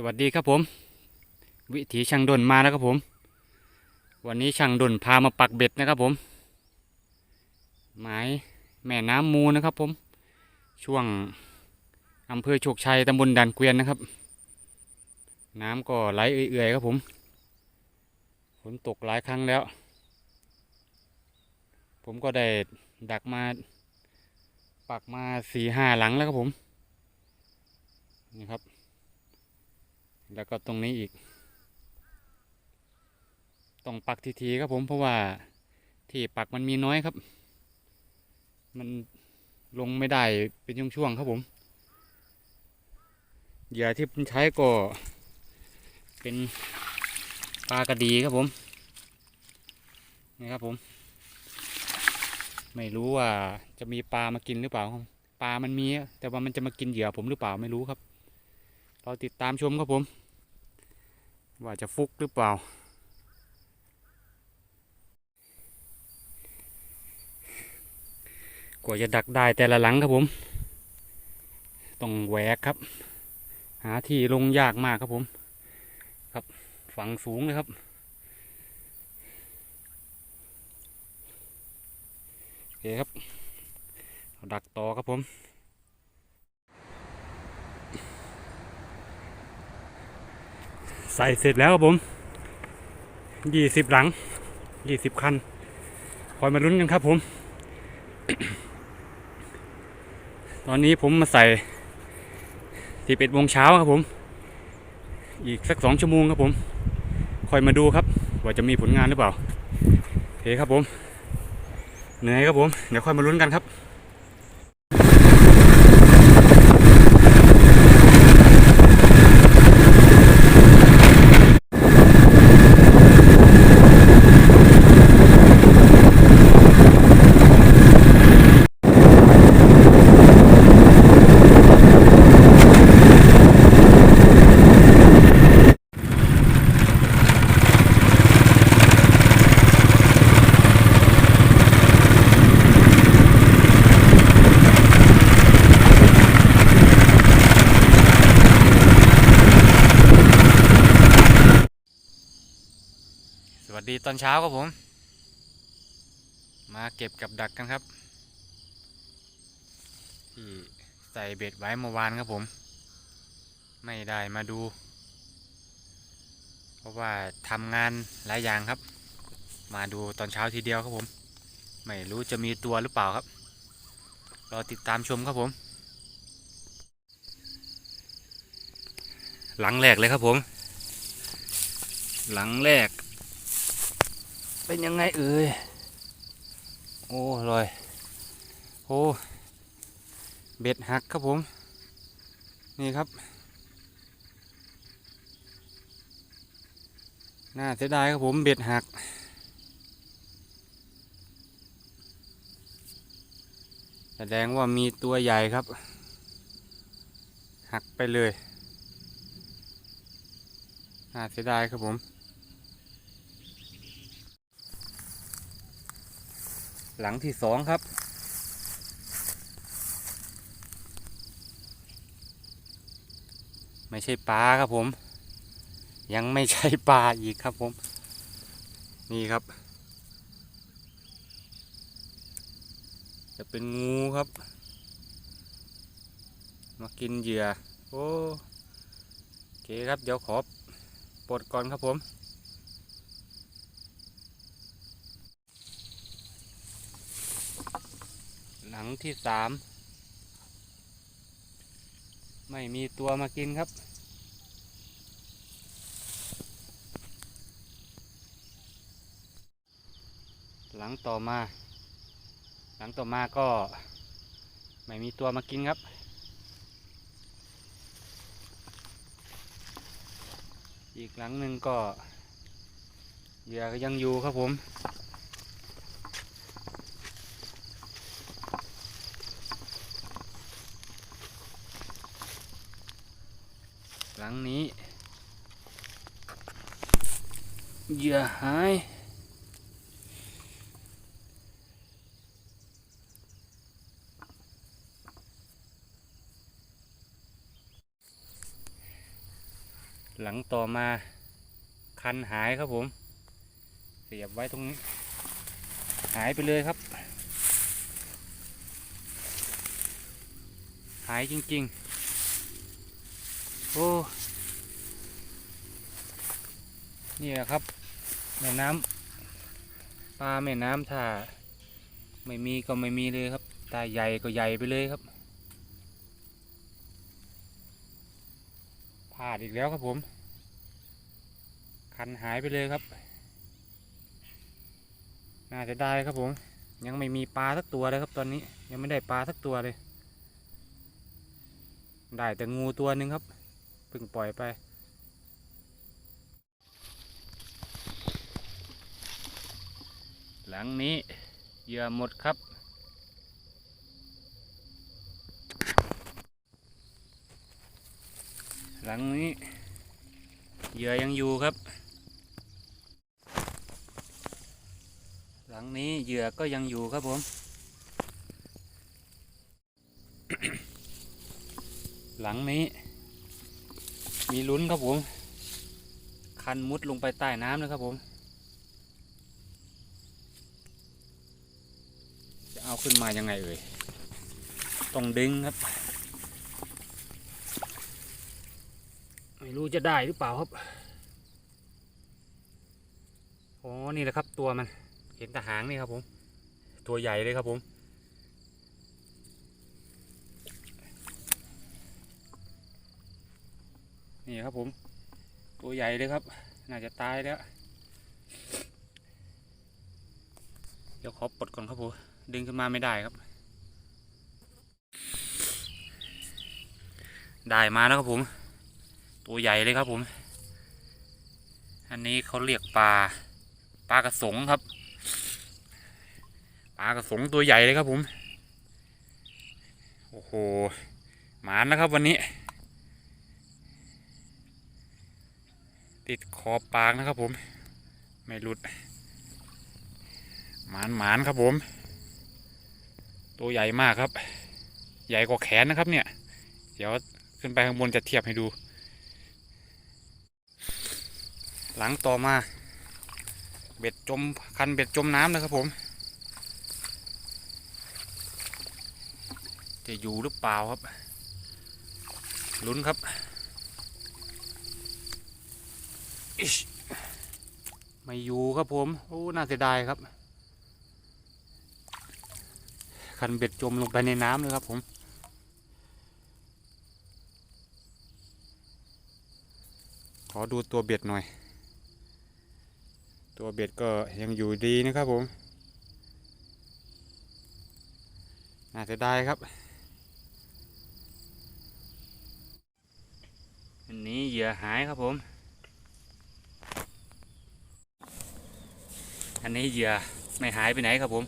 สวัสดีครับผม วิถีช่างดนมาแล้วครับผม วันนี้ช่างดนพามาปักเบ็ดนะครับผมหมายแม่น้ำมูนะครับผม ช่วงอำเภอโชคชัยตำบลดันเกวียนนะครับ น้ำก็ไหลเอื่อยๆครับผมฝนตกหลายครั้งแล้ว ผมก็ได้ดักมาปักมาสี่ห้าหลังแล้วครับผมนี่ครับ แล้วก็ตรงนี้อีก ต้องปักทีๆครับผมเพราะว่าที่ปักมันมีน้อยครับ มันลงไม่ได้เป็นช่วงๆครับผมเหยื่อที่ผมใช้ก็ เป็นปลากระดีครับผมนี่ครับผม ไม่รู้ว่าจะมีปลามากินหรือเปล่าปลามันมี แต่ว่ามันจะมากินเหยื่อผมหรือเปล่าไม่รู้ครับ เราติดตามชมครับผม ว่าจะฟุกหรือเปล่า กว่าจะดักได้แต่ละหลังครับผม ต้องแหวกครับ หาที่ลงยากมากครับผม ครับฝังสูงเลยครับโอเคครับเอาดักต่อครับผม ใส่เสร็จแล้วครับผมยี่สิบหลังยี่สิบคันคอยมาลุ้นกันครับผม ตอนนี้ผมมาใส่สิบเอ็ดโมงเช้าครับผม อีกสักสองชั่วโมงครับผม คอยมาดูครับ ว่าจะมีผลงานหรือเปล่าโอเคครับผมเหนื่อยครับผม เดี๋ยวค่อยมาลุ้นกันครับ ดีตอนเช้าครับผม มาเก็บกับดักกันครับ ที่ใส่เบ็ดไว้เมื่อวานครับผม ไม่ได้มาดู เพราะว่าทำงานหลายอย่างครับ มาดูตอนเช้าทีเดียวครับผม ไม่รู้จะมีตัวหรือเปล่าครับ รอติดตามชมครับผม หลังแรกเลยครับผม หลังแรก เป็นยังไงเอ่ย โอ้ลอย โอ้ เบ็ดหักครับผม นี่ครับ น่าเสียดายครับผมเบ็ดหัก แสดงว่ามีตัวใหญ่ครับ หักไปเลย น่าเสียดายครับผม หลังที่สองครับ ไม่ใช่ปลาครับผม ยังไม่ใช่ปลาอีกครับผม นี่ครับ จะเป็นงูครับ มากินเหยื่อ โอ้โอเคครับ เดี๋ยวขอปลดก่อนครับผม หลังที่สามไม่มีตัวมากินครับ หลังต่อมา หลังต่อมาก็ไม่มีตัวมากินครับอีกหลังหนึ่งก็เหยื่อก็ยังอยู่ครับผม หลังนี้เหยื่อหายหลังต่อมาคันหายครับผม เสียบไว้ตรงนี้ หายไปเลยครับ หายจริง ๆ โอ้ นี่แหละครับ แม่น้ำปลาแม่น้ำถ้า ไม่มีก็ไม่มีเลยครับ ตาใหญ่ก็ใหญ่ไปเลยครับพลาดอีกแล้วครับผม คันหายไปเลยครับ น่าจะได้ครับผม ยังไม่มีปลาสักตัวเลยครับตอนนี้ ยังไม่ได้ปลาสักตัวเลย ได้แต่งูตัวหนึ่งครับ เพิ่งปล่อยไป หลังนี้เหยื่อหมดครับ หลังนี้เหยื่อยังอยู่ครับ หลังนี้เหยื่อก็ยังอยู่ครับผมหลังนี้ มีลุ้นครับผม คันมุดลงไปใต้น้ำนะครับผม จะเอาขึ้นมายังไงเอ่ย ต้องดึงครับ ไม่รู้จะได้หรือเปล่าครับอ๋อนี่แหละครับตัวมัน เห็นแตะหางนี่ครับผม ตัวใหญ่เลยครับผม นี่ครับผม ตัวใหญ่เลยครับ น่าจะตายแล้ว เดี๋ยวขอปลดก่อนครับผมดึงขึ้นมาไม่ได้ครับ ได้มาแล้วครับผม ตัวใหญ่เลยครับผม อันนี้เขาเรียกปลาปลากระสงครับปลากระสงตัวใหญ่เลยครับผม โอ้โห หมานนะครับวันนี้ ติดขอบปากนะครับผม ไม่หลุด หมานหมานครับผม ตัวใหญ่มากครับ ใหญ่กว่าแขนนะครับเนี่ย เดี๋ยวขึ้นไปข้างบนจะเทียบให้ดู หลังต่อมา เบ็ดจมคันเบ็ดจมน้ำนะครับผม จะอยู่หรือเปล่าครับ ลุ้นครับอิ๊ช ไม่อยู่ครับผมโอ้น่าเสียดายครับคันเบ็ดจมลงไปในน้ำเลยครับผม ขอดูตัวเบ็ดหน่อย ตัวเบ็ดก็ยังอยู่ดีนะครับผม น่าเสียดายครับอันนี้เหยื่อหายครับผม อันนี้เหยื่อไม่หายไปไหนครับผม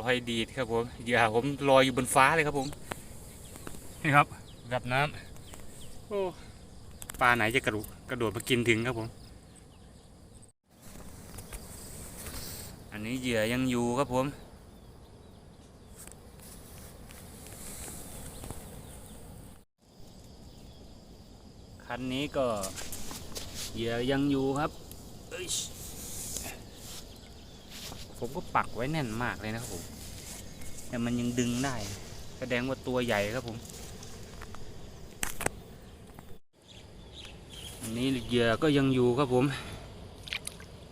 ลอยดีดครับผมเหยื่อผมลอยอยู่บนฟ้าเลยครับผมนี่ครับกับน้ำโอ้ปลาไหนจะกระโดดกระโดดมากินถึงครับผม อันนี้เหยื่อยังอยู่ครับผมคันนี้ก็เหยื่อยังอยู่ครับเอ้ย ผมก็ปักไว้แน่นมากเลยนะครับผม แต่มันยังดึงได้ แสดงว่าตัวใหญ่ครับผม อันนี้เหยื่อก็ยังอยู่ครับผม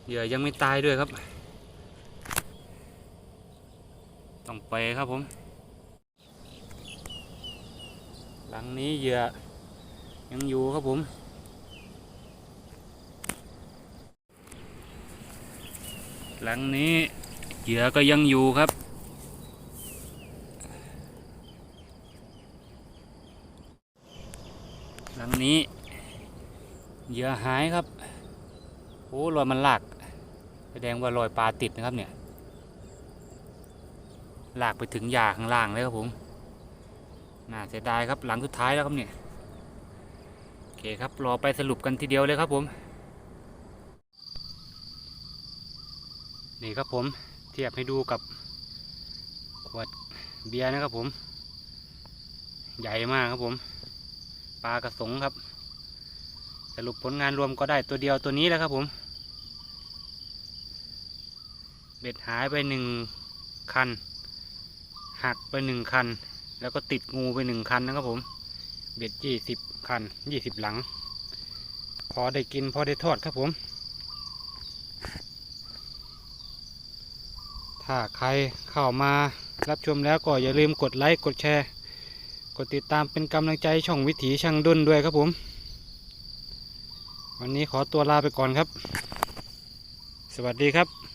เหยื่อยังไม่ตายด้วยครับ ต้องไปครับผม หลังนี้เหยื่อยังอยู่ครับผม หลังนี้เหยื่อก็ยังอยู่ครับ หลังนี้เหยื่อหายครับ โอ้รอยมันลากแสดงว่ารอยปลาติดนะครับเนี่ยลากไปถึงหญ้าข้างล่างเลยครับผมน่าเสียดายครับหลังสุดท้ายแล้วครับเนี่ยโอเคครับรอไปสรุปกันทีเดียวเลยครับผม นี่ครับผมเทียบให้ดูกับขวดเบียร์นะครับผม ใหญ่มากครับผม ปลากระสงครับ สรุปผลงานรวมก็ได้ตัวเดียวตัวนี้แหล้วครับผม เบ็ดหายไปหนึ่งคัน หักไปหนึ่งคัน แล้วก็ติดงูไปหนึ่งคันนะครับผม เบ็ดยี่สิบคันยี่สิบหลัง พอได้กินพอได้ทอดครับผม ถ้าใครเข้ามารับชมแล้วก็อย่าลืมกดไลค์กดแชร์ กดติดตามเป็นกำลังใจช่องวิถีช่างดุนด้วยครับผม วันนี้ขอตัวลาไปก่อนครับ สวัสดีครับ